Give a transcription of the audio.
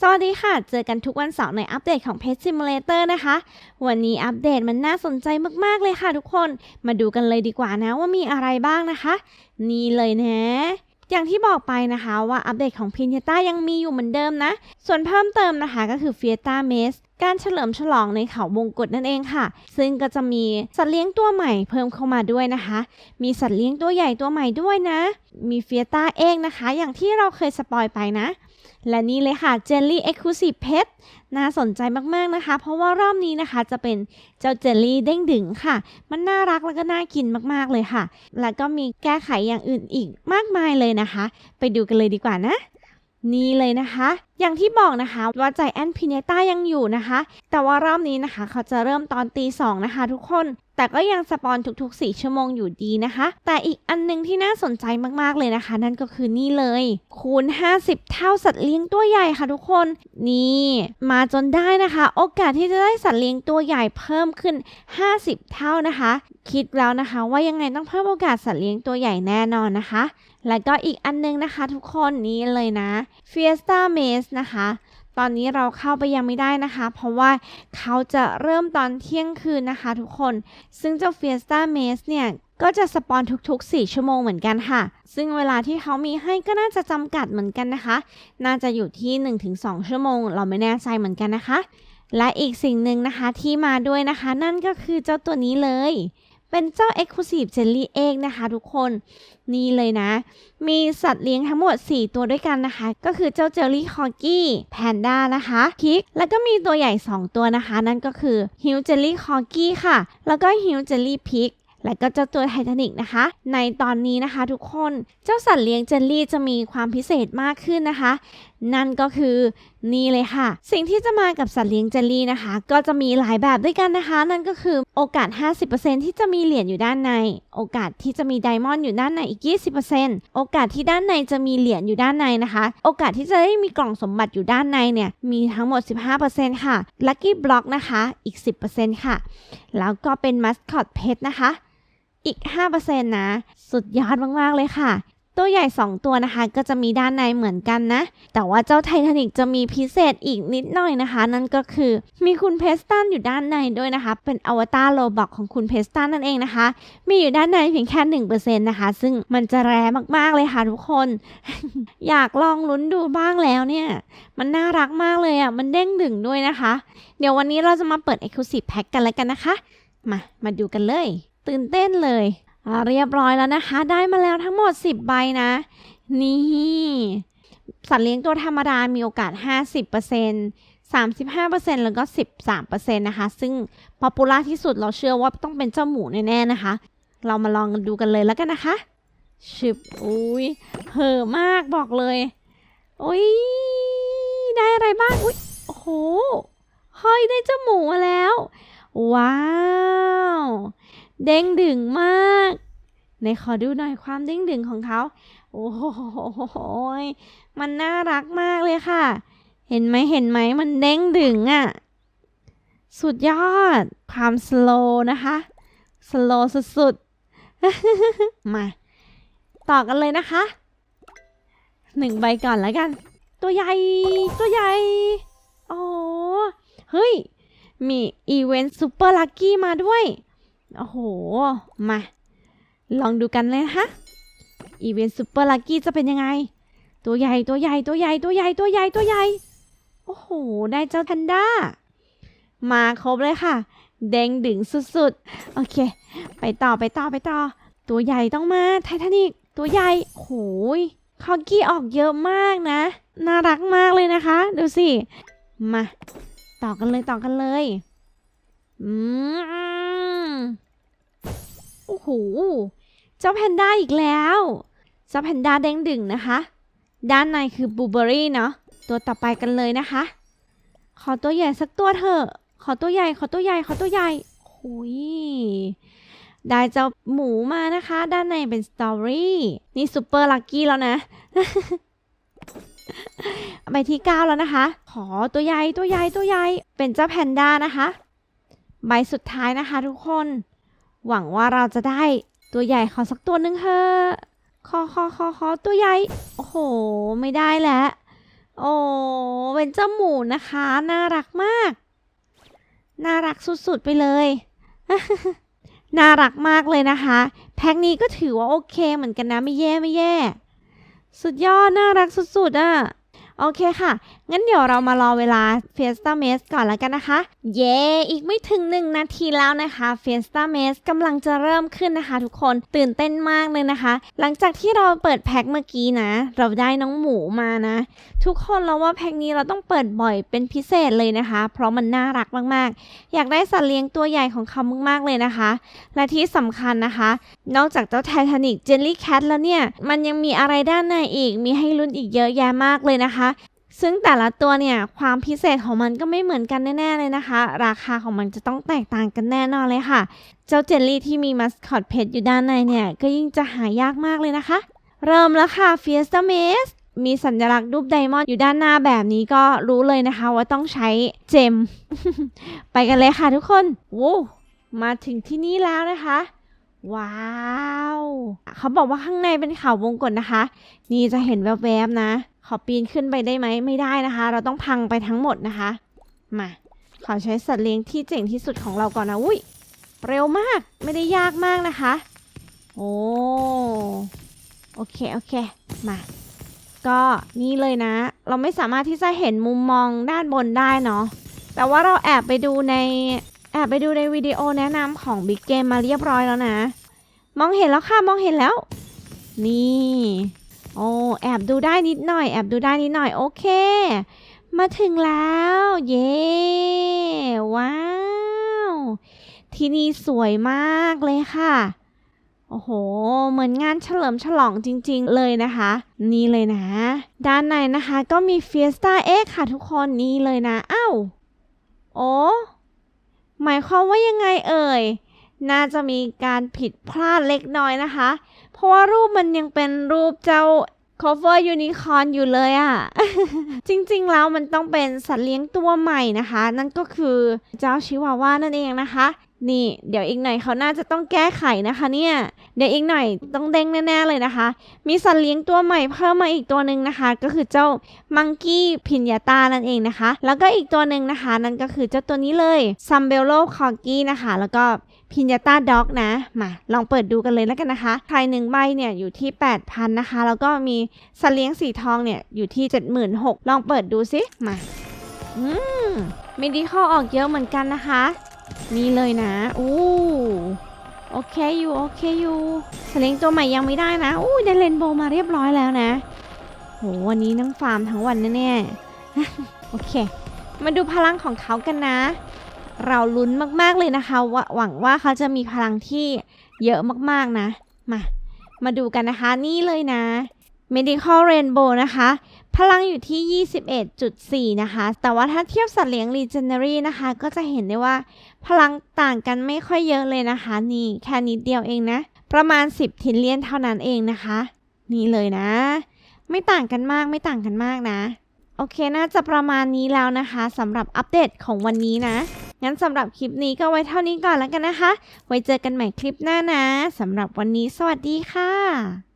สวัสดีค่ะ เจอกันทุกวันเสาร์ในอัปเดตของ Pet Simulator นะคะ วันนี้อัปเดตมันน่าสนใจมากๆเลยค่ะทุกคน มาดูกันเลยดีกว่านะว่ามีอะไรบ้างนะคะ นี่เลยนะ อย่างที่บอกไปนะคะว่าอัปเดตของพิน y ต้ายังมีอยู่เหมือนเดิมนะ ส่วนเพิ่มเติมนะคะก็คือเฟียต้าเมสการเฉลิมฉลองในเขาวงกฏนั่นเองค่ะ ซึ่งก็จะมีสัตว์เลี้ยงตัวใหม่เพิ่มเข้ามาด้วยนะคะ มีสัตว์เลี้ยงตัวใหญ่ตัวใหม่ด้วยนะ มีเฟียต้าเองนะคะ อย่างที่เราเคยสปอยไปนะ และนี่เลยค่ะ Jelly Exclusive Pet น่าสนใจมาก ๆ นะคะ เพราะว่ารอบนี้นะคะจะเป็นเจ้าเจลลี่เด้งดึงค่ะ มันน่ารักแล้วก็น่ากินมาก ๆ เลยค่ะ แล้วก็มีแก้ไขอย่างอื่นอีกมากมายเลยนะคะ ไปดูกันเลยดีกว่านะ นี่เลยนะคะ อย่างที่บอกนะคะว่าใจแอนพิเนต้ายังอยู่นะคะ แต่ว่ารอบนี้นะคะเขาจะเริ่มตอนตีสองนะคะทุกคน แต่ก็ยังสปอนทุกๆ 4 ชั่วโมงอยู่ดีนะคะ แต่อีกอันหนึงที่น่าสนใจมากๆเลยนะคะ นั่นก็คือนี่เลย คูณ 50 เท่าสัตว์เลี้ยงตัวใหญ่ค่ะทุกคน นี่ มาจนได้นะคะ โอกาสที่จะได้สัตว์เลี้ยงตัวใหญ่เพิ่มขึ้น 50 เท่านะคะ คิดแล้วนะคะ ว่ายังไงต้องเพิ่มโอกาสสัตว์เลี้ยงตัวใหญ่แน่นอนนะคะ แล้วก็อีกอันนึงนะคะ ทุกคนนี่เลยนะ Fiesta Maze นะคะ ตอนนี้เราเข้าไปยังไม่ได้นะคะ เพราะว่าเขาจะเริ่มตอนเที่ยงคืนนะคะทุกคน ซึ่งเจ้า Fiesta Maze เนี่ยก็จะสปอนทุกๆ 4 ชั่วโมงเหมือนกันค่ะ ซึ่งเวลาที่เขามีให้ก็น่าจะจำกัดเหมือนกันนะคะ น่าจะอยู่ที่ 1-2 ชั่วโมง เราไม่แน่ใจเหมือนกันนะคะ และอีกสิ่งหนึ่งนะคะที่มาด้วยนะคะ นั่นก็คือเจ้าตัวนี้เลย เป็นเจ้า Exclusive Jelly Egg นะคะทุกคน นี่เลยนะ มีสัตว์เลี้ยงทั้งหมด 4 ตัวด้วยกันนะคะ ก็คือเจ้าเจลลี่คอ g กี้แพนด้านะคะพิกแล้วก็มีตัวใหญ่ 2 ตัวนะคะ นั่นก็คือฮิวเจลลี่คอ g กี้ค่ะ แล้วก็ฮิวเจลลี่พิกและก็เจ้าตัวไททานิกนะคะ ในตอนนี้นะคะทุกคน เจ้าสัตว์เลี้ยงเจลลี่จะมีความพิเศษมากขึ้นนะคะ นั่นก็คือ นี่เลยค่ะ สิ่งที่จะมากับสัตว์เลี้ยงเจลลี่นะคะ ก็จะมีหลายแบบด้วยกันนะคะ นั่นก็คือโอกาส 50%ที่จะมีเหรียญอยู่ด้านใน โอกาสที่จะมีไดมอนด์อยู่ด้านในอีก 20%โอกาสที่ด้านในจะมีเหรียญอยู่ด้านในนะคะ โอกาสที่จะได้มีกล่องสมบัติอยู่ด้านในเนี่ยมีทั้งหมด 15%ค่ะ Lucky Block นะคะอีก 10%ค่ะ แล้วก็เป็น Mascot Pet นะคะอีก 5%นะ สุดยอดมาก ๆ เลยค่ะ ตัวใหญ่ 2 ตัวนะคะก็จะมีด้านในเหมือนกันนะ แต่ว่าเจ้าไททานิกจะมีพิเศษอีกนิดหน่อยนะคะ นั่นก็คือมีคุณเพสตันอยู่ด้านในด้วยนะคะ เป็นอวตารโลบอกของคุณเพสตันนั่นเองนะคะ มีอยู่ด้านในเพียงแค่ 1%นะคะ ซึ่งมันจะแรมากๆเลยค่ะทุกคน อยากลองลุ้นดูบ้างแล้วเนี่ย มันน่ารักมากเลยอะมันเด้งดึงด้วยนะคะ เดี๋ยววันนี้เราจะมาเปิด Exclusive Pack กันแล้วกันนะคะ มามาดูกันเลย ตื่นเต้นเลย เรียบร้อยแล้วนะคะ ได้มาแล้วทั้งหมด 10 ใบนะ นี่ สัตว์เลี้ยงตัวธรรมดา มีโอกาส 50% 35%แล้วก็ 13%นะคะ ซึ่งป๊อปปูล่าที่สุดเราเชื่อว่าต้องเป็นเจ้าหมูแน่ๆนะคะ เรามาลองดูกันเลยแล้วกันนะคะชึบอุ้ยเห่อะมากบอกเลยอุ้ยได้อะไรบ้างอุ้ยโอ้โหเฮ้ยได้เจ้าหมูมาแล้ว ว้าว เด้งดึงมาก ในขอดูหน่อยความเด้งดึงของเขา โอ้โหยมันน่ารักมากเลยค่ะ เห็นไหมเห็นไหมมันเด้งดึงอะ่ะ สุดยอด ความสโลนะคะ สโลสุดๆ มา ต่อกันเลยนะคะหนึ่งใบก่อนแล้วกัน ตัวใหญ่ ตัวใหญ่โอ้โหเฮ้ย มีอีเวนต์ซูเปอร์ลัคกี้มาด้วย โอ้โห มา ลองดูกันเลยนะอีเวนต์ซูเปอร์ลัคกี้จะเป็นยังไง ตัวใหญ่ตัวใหญ่ตัวใหญ่ตัวใหญ่ตัวใหญ่ตัวใหญ่ โอ้โห ได้เจ้าแพนด้า มาครบเลยค่ะเด้งดึงสุดๆ โอเค ไปต่อไปต่อไปต่อ ตัวใหญ่ต้องมาไททานิกตัวใหญ่โอ้โหยคอกี้ออกเยอะมากนะ น่ารักมากเลยนะคะ ดูสิ มา ต่อกันเลยต่อกันเลย อืม หเจ้าแพนด้าอีกแล้วเจ้าแพนด้าเด้งดึงนะคะ ด้านในคือบูเบอรี่เนาะตัวต่อไปกันเลยนะคะ ขอตัวใหญ่สักตัวเถอะ ขอตัวใหญ่ ขอตัวใหญ่ ขอตัวใหญ่หุยได้เจ้าหมูมานะคะ ด้านในเป็นสตอรี่นี่ซูเปอร์ลัคกี้แล้วนะใบที่9แล้วนะคะ ขอตัวใหญ่ตัวใหญ่ตัวใหญ่เป็นเจ้าแพนด้านะคะ ใบสุดท้ายนะคะทุกคน หวังว่าเราจะได้ตัวใหญ่ขอสักตัวหนึ่งเถอะขอขอขอขอตัวใหญ่ โอ้โห ไม่ได้แล้ว โอ้เป็นเจ้าหมูนะคะ น่ารักมาก น่ารักสุดๆไปเลย น่ารักมากเลยนะคะ แพ็คนี้ก็ถือว่าโอเคเหมือนกันนะไม่แย่ไม่แย่ สุดยอดน่ารักสุดๆอะ่ะโอเคค่ะ งั้นเดี๋ยวเรามารอเวลา Fiesta m a z ก่อนแล้วกันนะคะ เย้ อีกไม่ถึงหนึ่งนาทีแล้วนะคะ Fiesta m a z กำลังจะเริ่มขึ้นนะคะทุกคนตื่นเต้นมากเลยนะคะ หลังจากที่เราเปิดแพ็คเมื่อกี้นะ เราได้น้องหมูมานะ ทุกคนเราว่าแพ็คนี้เราต้องเปิดบ่อยเป็นพิเศษเลยนะคะ เพราะมันน่ารักมากๆ อยากได้สัตว์เลี้ยงตัวใหญ่ของเขามากๆเลยนะคะ และที่สำคัญนะคะ นอกจากเจ้าไททานิกเจลลี่แคทแล้วเนี่ยมันยังมีอะไรด้านในอีกมีให้ลุ้นอีกเยอะแยะมากเลยนะคะ ซึ่งแต่ละตัวเนี่ยความพิเศษของมันก็ไม่เหมือนกันแน่ ๆ เลยนะคะ ราคาของมันจะต้องแตกต่างกันแน่นอนเลยค่ะ เจ้าเจลลี่ที่มีมัสคอตเพชรอยู่ด้านในเนี่ย ก็ยิ่งจะหายากมากเลยนะคะ เริ่มแล้วค่ะ Fiesta m a z มีสัญลักษณ์รูปไดมอนด์อยู่ด้านหน้าแบบนี้ก็รู้เลยนะคะว่าต้องใช้เจม ไปกันเลยค่ะทุกคนโว้มาถึงที่นี่แล้วนะคะ ว้าว เขาบอกว่าข้างในเป็นเขาวงกตนะคะ นี่จะเห็นแวบๆนะ อปีนขึ้นไปได้ไหมไม่ได้นะคะ เราต้องพังไปทั้งหมดนะคะ มาขอใช้สัตว์เลี้ยงที่เจ๋งที่สุดของเราก่อนนะอุ้ยเร็วมากไม่ได้ยากมากนะคะ โอ้โอเคโอเคมาก็นี่เลยนะ เราไม่สามารถที่จะเห็นมุมมองด้านบนได้เนาะแต่ว่าเราแอบไปดูในแอบไปดูในวิดีโอแนะนำของ Big Game มาเรียบร้อยแล้วนะ มองเห็นแล้วค่ะ มองเห็นแล้ว นี่ โอ้แอบดูได้นิดหน่อย แอบดูได้นิดหน่อย โอเค มาถึงแล้ว เย้ ว้าว ที่นี่สวยมากเลยค่ะ โอ้โห เหมือนงานเฉลิมฉลองจริงๆเลยนะคะ นี่เลยนะ ด้านในนะคะก็มี Fiesta X ค่ะทุกคนนี่เลยนะ อ้าว โอ้หมายความว่ายังไงเอ่ย น่าจะมีการผิดพลาดเล็กน้อยนะคะ เพราะว่ารูปมันยังเป็นรูปเจ้า cover unicorn อยู่เลยอะ่ะ จริงๆ แล้วมันต้องเป็นสัตว์เลี้ยงตัวใหม่นะคะ นั่นก็คือเจ้าชิวาว่านั่นเองนะคะ นี่เดี๋ยวอีกหน่อยเขาน่าจะต้องแก้ไขนะคะเนี่ย เดี๋ยวอีกหน่อยต้องเด้งแน่ๆเลยนะคะ มีสัตว์เลี้ยงตัวใหม่เพิ่มมาอีกตัวหนึ่งนะคะ ก็คือเจ้ามังกี้พินยาตานั่นเองนะคะ แล้วก็อีกตัวหนึ่งนะคะ นั่นก็คือเจ้าตัวนี้เลยซัมเบลโลคอกี้นะคะ แล้วก็ พินยาตาด็อกนะ มา ลองเปิดดูกันเลยแล้วกันนะคะใครหนึ่งใบเนี่ยอยู่ที่ 8,000 นะคะ แล้วก็มีสเลี้ยงสีทองเนี่ยอยู่ที่ 76,000 ลองเปิดดูสิ มา อืมมีดีข้อออกเยอะเหมือนกันนะคะ นี่เลยนะอู้โอเคอยู่โอเคอยู่สเลิงตัวใหม่ยังไม่ได้นะอู้ได้เลนโบว์มาเรียบร้อยแล้วนะโหวันนี้นั่งฟาร์มทั้งวันแน่ๆโอเค มาดูพลังของเขากันนะ เราลุ้นมากๆเลยนะคะว่าหวังว่าเขาจะมีพลังที่เยอะมากๆนะ มา มาดูกันนะคะนี่เลยนะ Medical Rainbow นะคะ พลังอยู่ที่ 21.4 นะคะ แต่ว่าถ้าเทียบสัตว์เลี้ยง Legendary นะคะ ก็จะเห็นได้ว่าพลังต่างกันไม่ค่อยเยอะเลยนะคะ นี่แค่นิดเดียวเองนะ ประมาณ 10 ทินเลียนเท่านั้นเองนะคะ นี่เลยนะ ไม่ต่างกันมากไม่ต่างกันมากนะ โอเคน่าจะประมาณนี้แล้วนะคะสำหรับอัปเดตของวันนี้นะ งั้นสำหรับคลิปนี้ก็ไว้เท่านี้ก่อนแล้วกันนะคะ ไว้เจอกันใหม่คลิปหน้านะสำหรับวันนี้สวัสดีค่ะ